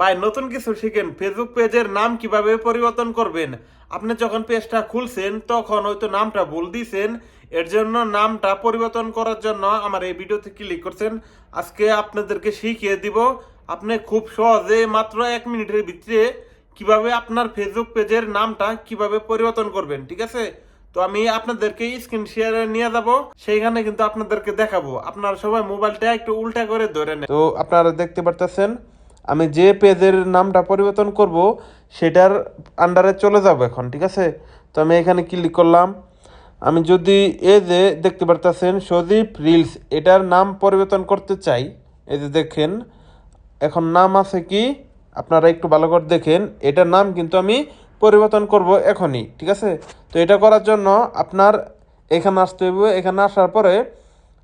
ভাই, নতুন কিছু শিখেন। ফেসবুক পেজের নাম কীভাবে পরিবর্তন করবেন? আপনি যখন পেজটা খুলছেন, তখন হয়তো নামটা ভুল দিয়েছেন। এর জন্য নামটা পরিবর্তন করার জন্য আমার এই ভিডিওতে ক্লিক করছেন। আজকে আপনাদেরকে শিখিয়ে দিব, আপনি খুব সহজে মাত্র এক মিনিটের ভিতরে কীভাবে আপনার ফেসবুক পেজের নামটা কীভাবে পরিবর্তন করবেন, ঠিক আছে? তো আমি আপনাদেরকে স্ক্রিন শেয়ারে নিয়ে যাব, সেইখানে কিন্তু আপনাদেরকে দেখাবো। আপনারা সবাই মোবাইলটা একটু উল্টা করে ধরে নেন। তো আপনারা দেখতে পারতেছেন আমি যে পেজের নামটা পরিবর্তন করব, সেটার আন্ডারে চলে যাব এখন, ঠিক আছে? তো আমি এখানে ক্লিক করলাম। আমি যদি এ যে দেখতে পারতেছেন সদীপ রিলস এটার নাম পরিবর্তন করতে চাই, এই যে দেখেন, এখন নাম আছে কি? আপনারা একটু ভালো করে দেখেন, এটার নাম কিন্তু আমি পরিবর্তন করব এখনই, ঠিক আছে? তো এটা করার জন্য আপনার এখানে আসতে হবে, এখানে আসার পরে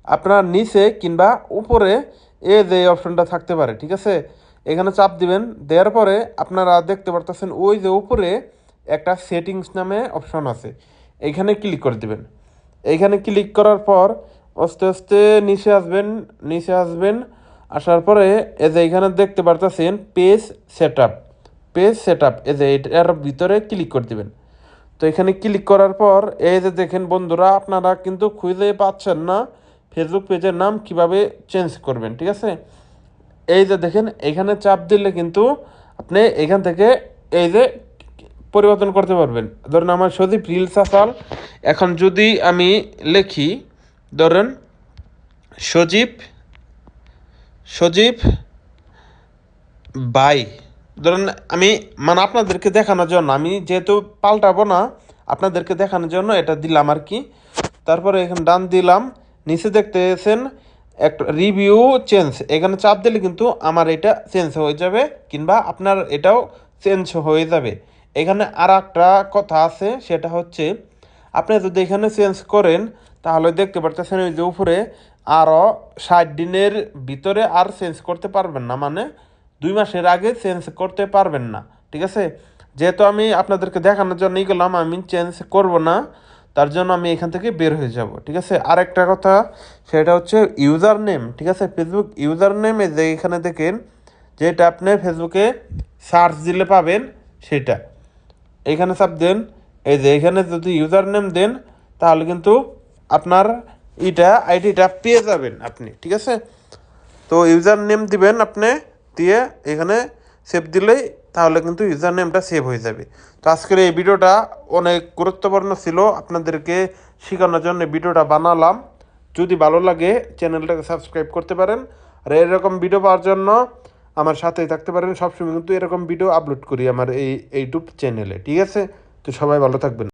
আপনার নিচে কিংবা উপরে এ যে অপশনটা থাকতে পারে, ঠিক আছে? এখানে চাপ দিবেন। দেওয়ার পরে আপনারা দেখতে পারতেছেন ওই যে উপরে একটা সেটিংস নামে অপশন আছে। এখানে ক্লিক করে দিবেন। এইখানে ক্লিক করার পর আস্তে আস্তে নিচে আসবেন নিচে আসবেন। আসার পরে এই যে এখানে দেখতে পারতেছেন page set up page set up এই যে এটার ভিতরে ক্লিক করে দিবেন। তো এখানে ক্লিক করার পর এই যে দেখেন বন্ধুরা, আপনারা কিন্তু খুঁজে পাচ্ছেন না। ফেসবুক পেজের নাম কীভাবে চেঞ্জ করবেন, ঠিক আছে? এই যে দেখেন, এখানে চাপ দিলে কিন্তু আপনি এখান থেকে এই যে পরিবর্তন করতে পারবেন। ধরেন আমার সদীপ রিলস আসাল। এখন যদি আমি লিখি, ধরেন সজীব সজীব বাই ধরেন আমি মানে আপনাদেরকে দেখানোর জন্য, আমি যেহেতু পাল্টাবো না, আপনাদেরকে দেখানোর জন্য এটা দিলাম আর কি। তারপরে এখানে ডান দিলাম, নিচে দেখতেছেন একটা রিভিউ চেঞ্জ এখানে চাপ দিলে কিন্তু আমার এটা চেঞ্জ হয়ে যাবে কিংবা আপনার এটাও চেঞ্জ হয়ে যাবে। এখানে আর একটা কথা আছে, সেটা হচ্ছে আপনি যদি এখানে চেঞ্জ করেন, তাহলে দেখতে পারতেছেন ওই যে উপরে আরও ষাট দিনের ভিতরে আর চেঞ্জ করতে পারবেন না। মানে দুই মাসের আগে চেঞ্জ করতে পারবেন না। ঠিক আছে? যেহেতু আমি আপনাদেরকে দেখানোর জন্যই গেলাম, আমি চেঞ্জ করব না। তার জন্য আমি এখান থেকে বের হয়ে যাব, ঠিক আছে? আর একটা কথা, সেটা হচ্ছে ইউজার নেম ঠিক আছে? ফেসবুক ইউজার নেমে যে এখানে দেখেন, যেটা আপনি ফেসবুকে সার্চ দিলে পাবেন, সেটা। এখানে চাপ দেন, এই যে এখানে যদি ইউজার নেম দেন, তাহলে কিন্তু আপনার এটা আইডিটা পেয়ে যাবেন আপনি, ঠিক আছে? তো ইউজার নেম দিবেন আপনি, দিয়ে এখানে সেভ দিলেই তাহলে কিন্তু ইউজার নেমটা সেভ হয়ে যাবে। তো আজকের এই ভিডিওটা অনেক গুরুত্বপূর্ণ ছিল, আপনাদেরকে শেখানোর জন্য ভিডিওটা বানালাম। যদি ভালো লাগে, চ্যানেলটাকে সাবস্ক্রাইব করতে পারেন। আর এরকম ভিডিও পাওয়ার জন্য আমার সাথেই থাকতে পারেন। সবসময় কিন্তু এরকম ভিডিও আপলোড করি আমার এই ইউটিউব চ্যানেলে ঠিক আছে? তো সবাই ভালো থাকবেন।